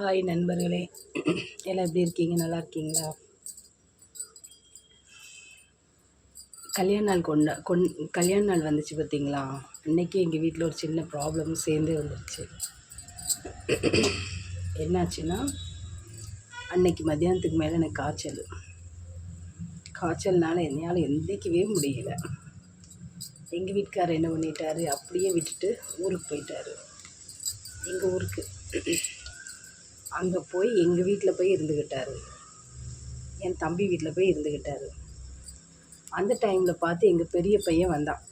Hi நண்பர்களே. எல்லாம் எப்படி இருக்கீங்க? நல்லா இருக்கீங்களா? கல்யாண நாள் கொண்ட கொண் கல்யாண நாள் வந்துச்சு பார்த்தீங்களா? அன்னைக்கு எங்கள் வீட்டில் ஒரு சின்ன ப்ராப்ளம் சேர்ந்தே வந்துருச்சு. என்னாச்சுன்னா அன்னைக்கு மத்தியானத்துக்கு மேலே எனக்கு காய்ச்சல். காய்ச்சல்னால என்னையால் எந்திக்கவே முடியல. எங்கள் வீட்டுக்காரர் என்ன பண்ணிட்டாரு? அப்படியே விட்டுட்டு ஊருக்கு போயிட்டாரு. எங்கள் ஊருக்கு? அங்கே போய் எங்கள் வீட்டில் போய் இருந்துக்கிட்டார் என் தம்பி வீட்டில் போய் இருந்துக்கிட்டார் அந்த டைமில் பார்த்து எங்கள் பெரிய பையன் வந்தான்.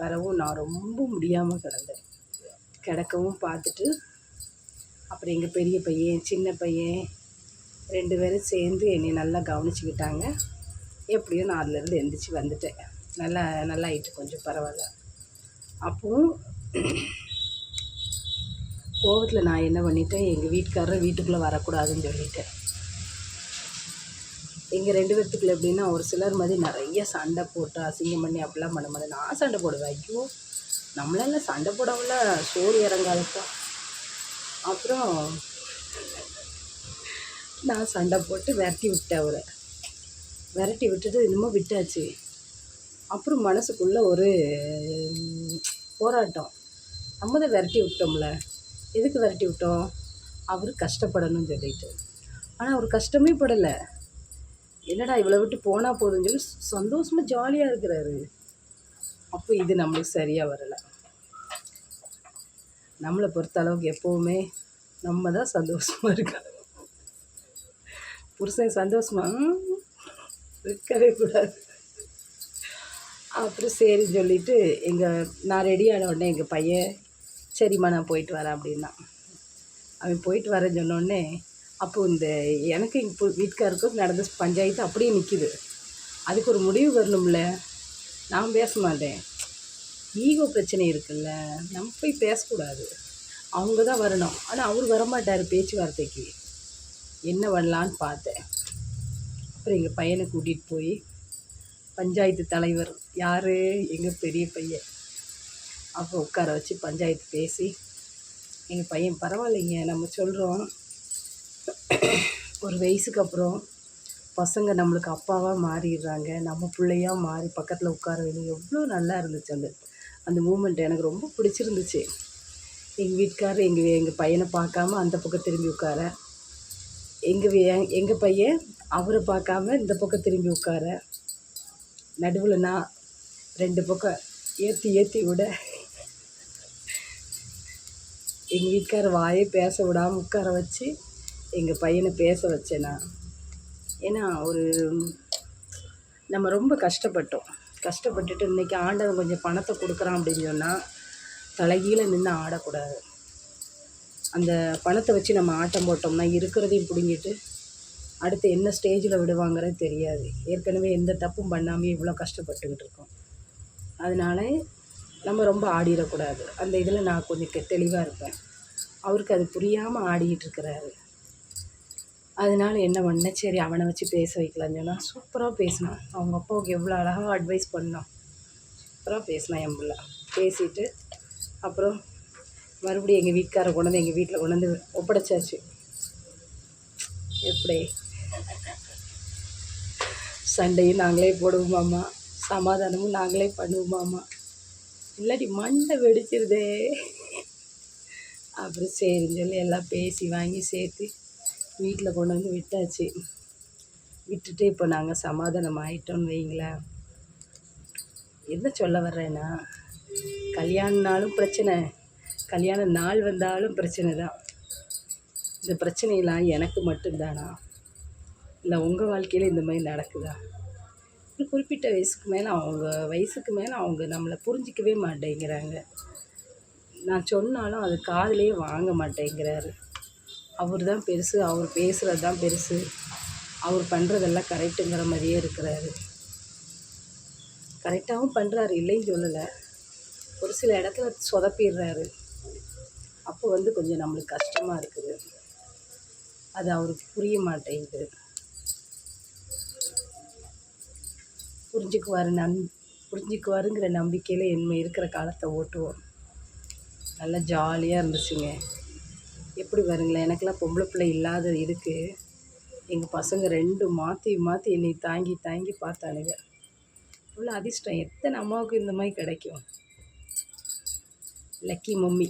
வரவும் நான் ரொம்ப முடியாமல் கிடந்தேன். கிடக்கவும் பார்த்துட்டு அப்புறம் எங்கள் பெரிய பையன் சின்ன பையன் ரெண்டு பேரும் சேர்ந்து என்னை நல்லா கவனிச்சுக்கிட்டாங்க. எப்படியோ நான் அதுலேருந்து எந்திரிச்சு வந்துட்டேன். நல்லா நல்லா ஆயிட்டு கொஞ்சம் பரவாயில்ல. அப்போவும் கோவத்தில் நான் என்ன பண்ணிட்டேன்? எங்கள் வீட்டுக்காரர் வீட்டுக்குள்ளே வரக்கூடாதுன்னு சொல்லிட்டேன். எங்கள் ரெண்டு பேர்த்துக்குள்ள எப்படின்னா ஒரு சிலர் மாதிரி நிறைய சண்டை போட்டு அசிங்கம் பண்ணி அப்படிலாம் பண்ண மாதிரி நான் சண்டை போடுவேன். ஐயோ நம்மளால சண்டை போடாமல் சோறு இறங்காதுப்பா. அப்புறம் நான் சண்டை போட்டு விரட்டி விட்டேன் அவரை. விரட்டி விட்டுட்டு இன்னமும் விட்டாச்சு. அப்புறம் மனசுக்குள்ளே ஒரு போராட்டம். நம்ம தான் விரட்டி விட்டோம்ல. எதுக்கு விரட்டி விட்டோம்? அவர் கஷ்டப்படணும்னு சொல்லிட்டு. ஆனால் அவர் கஷ்டமே படலை. என்னடா இவ்வளோ விட்டு போனால் போதும்னு சொல்லி சந்தோஷமாக ஜாலியாக இருக்கிறாரு. அப்போ இது நம்மளுக்கு சரியாக வரலை. நம்மளை பொறுத்த அளவுக்கு எப்போவுமே நம்ம தான் சந்தோஷமாக இருக்கணும் புருஷன் சந்தோஷமா இருக்கவே கூடாது. அப்புறம் சரின்னு சொல்லிட்டு எங்கள் நான் ரெடி ஆன உடனே எங்கள் பையன் சரிம்மா நான் போயிட்டு வரேன் அப்படின்னா. அவன் போயிட்டு வரேன்னு சொன்னோடனே அப்போது இந்த எனக்கு இப்போ வீட்டுக்காருக்கும் நடந்த பஞ்சாயத்து அப்படியே நிற்கிது அதுக்கு ஒரு முடிவு வரணும்ல. நான் பேச மாட்டேன். ஈகோ பிரச்சனை இருக்குல்ல. நம்ம போய் பேசக்கூடாது. அவங்க தான் வரணும். ஆனால் அவர் வரமாட்டார் பேச்சுவார்த்தைக்கு. என்ன பண்ணலான்னு பார்த்தேன். அப்புறம் எங்கள் பையனை கூட்டிகிட்டு போய் பஞ்சாயத்து தலைவர் யார்? எங்கள் பெரிய பையன். அப்போ உட்கார வச்சு பஞ்சாயத்து பேசி எங்கள் பையன் பரவாயில்லைங்க நம்ம சொல்கிறோம் ஒரு வயசுக்கு அப்புறம் பசங்க நம்மளுக்கு அப்பாவாக மாறிடுறாங்க நம்ம பிள்ளையாக மாறி பக்கத்தில் உட்கார வேணும் எவ்வளோ நல்லா இருந்துச்சு அந்த அந்த மூமெண்ட் எனக்கு ரொம்ப பிடிச்சிருந்துச்சு. எங்கள் வீட்டுக்காரர் எங்கள் எங்கள் பையனை பார்க்காம அந்த பக்கம் திரும்பி உட்கார. எங்கள் எங்கள் பையன் அவரை பார்க்காம இந்த பக்கம் திரும்பி உட்கார. நடுவில் நான் ரெண்டு பக்கம் ஏற்றி ஏற்றி விட எங்கள் வீட்டுக்கார வாயே பேச விடாமல் உட்கார வச்சு எங்கள் பையனை பேச வச்சேன். நான் ஏன்னா ஒரு நம்ம ரொம்ப கஷ்டப்பட்டோம். கஷ்டப்பட்டுட்டு இன்றைக்கி ஆண்டவன் கொஞ்சம் பணத்தை கொடுக்குறான் அப்படின்னு சொன்னால் தலைகீழ நின்று ஆடக்கூடாது. அந்த பணத்தை வச்சு நம்ம ஆட்டம் போட்டோம்னா இருக்கிறதையும் பிடுங்கிட்டு அடுத்து என்ன ஸ்டேஜில் விடுவாங்கிறது தெரியாது. ஏற்கனவே எந்த தப்பும் பண்ணாமல் இவ்வளோ கஷ்டப்பட்டுக்கிட்டு இருக்கோம். அதனால நம்ம ரொம்ப ஆடிடக்கூடாது. அந்த இதில் நான் கொஞ்சம் தெளிவாக இருப்பேன். அவருக்கு அது புரியாமல் ஆடிக்கிட்டு இருக்கிறாரு. அதனால என்ன பண்ணேன்? சரி அவனை வச்சு பேச வைக்கலான்னு சொன்னால் சூப்பராக பேசினான். அவங்க அப்பாவுக்கு எவ்வளோ அழகாக அட்வைஸ் பண்ணான். சூப்பராக பேசினான் என் பிள்ளை. பேசிட்டு அப்புறம் மறுபடியும் எங்கள் வீட்டுக்காரை கொண்டு வந்து எங்கள் வீட்டில் கொண்டு வந்து ஒப்படைச்சாச்சு. எப்படி? சண்டையும் நாங்களே போடுவோமாம்மா சமாதானமும் நாங்களே பண்ணுவோமாம்மா இல்லாட்டி மண்டை வெடிச்சிருதே. அப்புறம் சரின்னு சொல்லி எல்லாம் பேசி வாங்கி சேர்த்து வீட்டில் கொண்டு வந்து விட்டாச்சு. விட்டுட்டு இப்போ நாங்கள் சமாதானம் ஆகிட்டோம்னு வைங்களேன். என்ன சொல்ல வர்றேன்னா கல்யாணம்னாலும் பிரச்சனை. கல்யாண நாள் வந்தாலும் பிரச்சனை தான். இந்த பிரச்சனையெல்லாம் எனக்கு மட்டும்தானா? இல்லை உங்கள் வாழ்க்கையில் இந்த மாதிரி நடக்குதா? ஒரு குறிப்பிட்ட வயசுக்கு மேலே அவங்க வயசுக்கு மேலே அவங்க நம்மளை புரிஞ்சிக்கவே மாட்டேங்கிறாங்க. நான் சொன்னாலும் அது காதுலயே வாங்க மாட்டேங்கிறாரு. அவர் தான் பெருசு அவர் பேசுகிறது தான் பெருசு. அவர் பண்ணுறதெல்லாம் கரெக்டுங்கிற மாதிரியே இருக்கிறாரு. கரெக்டாகவும் பண்ணுறாரு இல்லைன்னு சொல்லலை. ஒரு சில இடத்துல சொதப்பிடுறாரு. அப்போ வந்து கொஞ்சம் நம்மளுக்கு கஷ்டமாக இருக்குது. அது அவருக்கு புரிய மாட்டேங்குது. புரிஞ்சுக்குவாரு நன் புரிஞ்சுக்குவாருங்கிற நம்பிக்கையில் இனிமே இருக்கிற காலத்தை ஓட்டுவோம். நல்லா ஜாலியாக இருந்துச்சுங்க. எப்படி வருங்களேன் எனக்கெல்லாம் பொம்பளை பிள்ளை இல்லாத இதுக்கு எங்கள் பசங்க ரெண்டு மாற்றி மாற்றி என்னை தாங்கி தாங்கி பார்த்தானுங்க. இவ்வளோ அதிர்ஷ்டம். எத்தனை அம்மாவுக்கு இந்த மாதிரி கிடைக்கும்? லக்கி மம்மி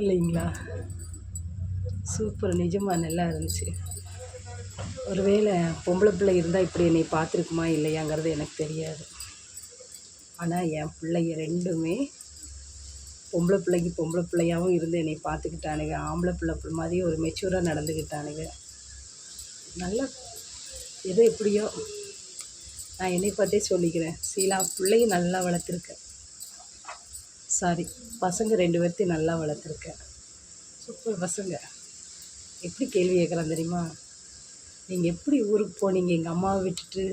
இல்லைங்களா? சூப்பர் நிஜமாக நல்லா இருந்துச்சு. ஒருவேளை பொம்பளை பிள்ளை இருந்தால் இப்படி என்னை பார்த்துருக்குமா இல்லையாங்கிறது எனக்கு தெரியாது. ஆனால் என் பிள்ளைங்க ரெண்டுமே பொம்பளை பிள்ளைக்கு பொம்பளை பிள்ளையாகவும் இருந்து என்னை பார்த்துக்கிட்டானுங்க. ஆம்பளை பிள்ளை மாதிரி ஒரு மெச்சூராக நடந்துக்கிட்டானுங்க. நல்லா எதோ எப்படியோ நான் என்னை பார்த்தே சொல்லிக்கிறேன். சீலா பிள்ளையும் நல்லா வளர்த்துருக்கேன் சாரி பசங்க ரெண்டு பேர்த்தையும் நல்லா வளர்த்துருக்கேன் சூப்பர் பசங்க. எப்படி கேள்வி கேட்குறான் தெரியுமா? நீங்கள் எப்படி ஊருக்கு போனீங்க? எங்கள் அம்மாவை விட்டுட்டு.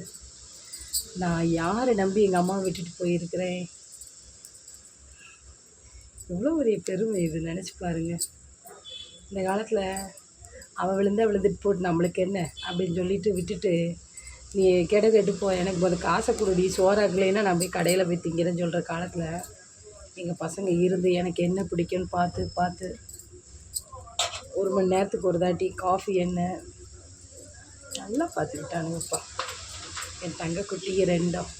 நான் யாரை நம்பி எங்கள் அம்மாவை விட்டுட்டு போயிருக்கிறேன்? எவ்வளோ பெரிய பெருமை இது நினச்சி பாருங்க. இந்த காலத்தில் அவள் விழுந்தா விழுந்துட்டு போட்டு நம்மளுக்கு என்ன? அப்படின்னு சொல்லிட்டு விட்டுட்டு நீ கெட கெட்டு போ எனக்கு முதல் காசை கொடுடி சோறாக்கலைன்னா நான் போய் கடையில் போய் திங்கிறேன்னு சொல்கிற காலத்தில் எங்கள் பசங்க இருந்து எனக்கு என்ன பிடிக்கும்னு பார்த்து பார்த்து ஒரு மணி நேரத்துக்கு ஒரு தாட்டி காஃபி என்ன நல்லா பார்த்துக்கிட்டானுங்கப்பா. என் தங்கக்குட்டி குட்டிக்கு ரெண்டும்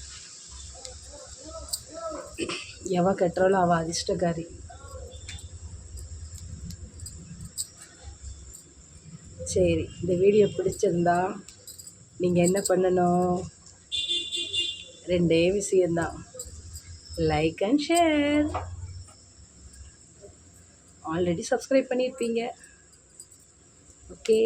எவ கட்டுறாலும் அவள் அதிர்ஷ்டக்காரி. சரி இந்த வீடியோ பிடிச்சிருந்தா நீங்கள் என்ன பண்ணணும்? ரெண்டே விஷயந்தான் like and share already subscribe பண்ணியிருப்பீங்க. ஓகே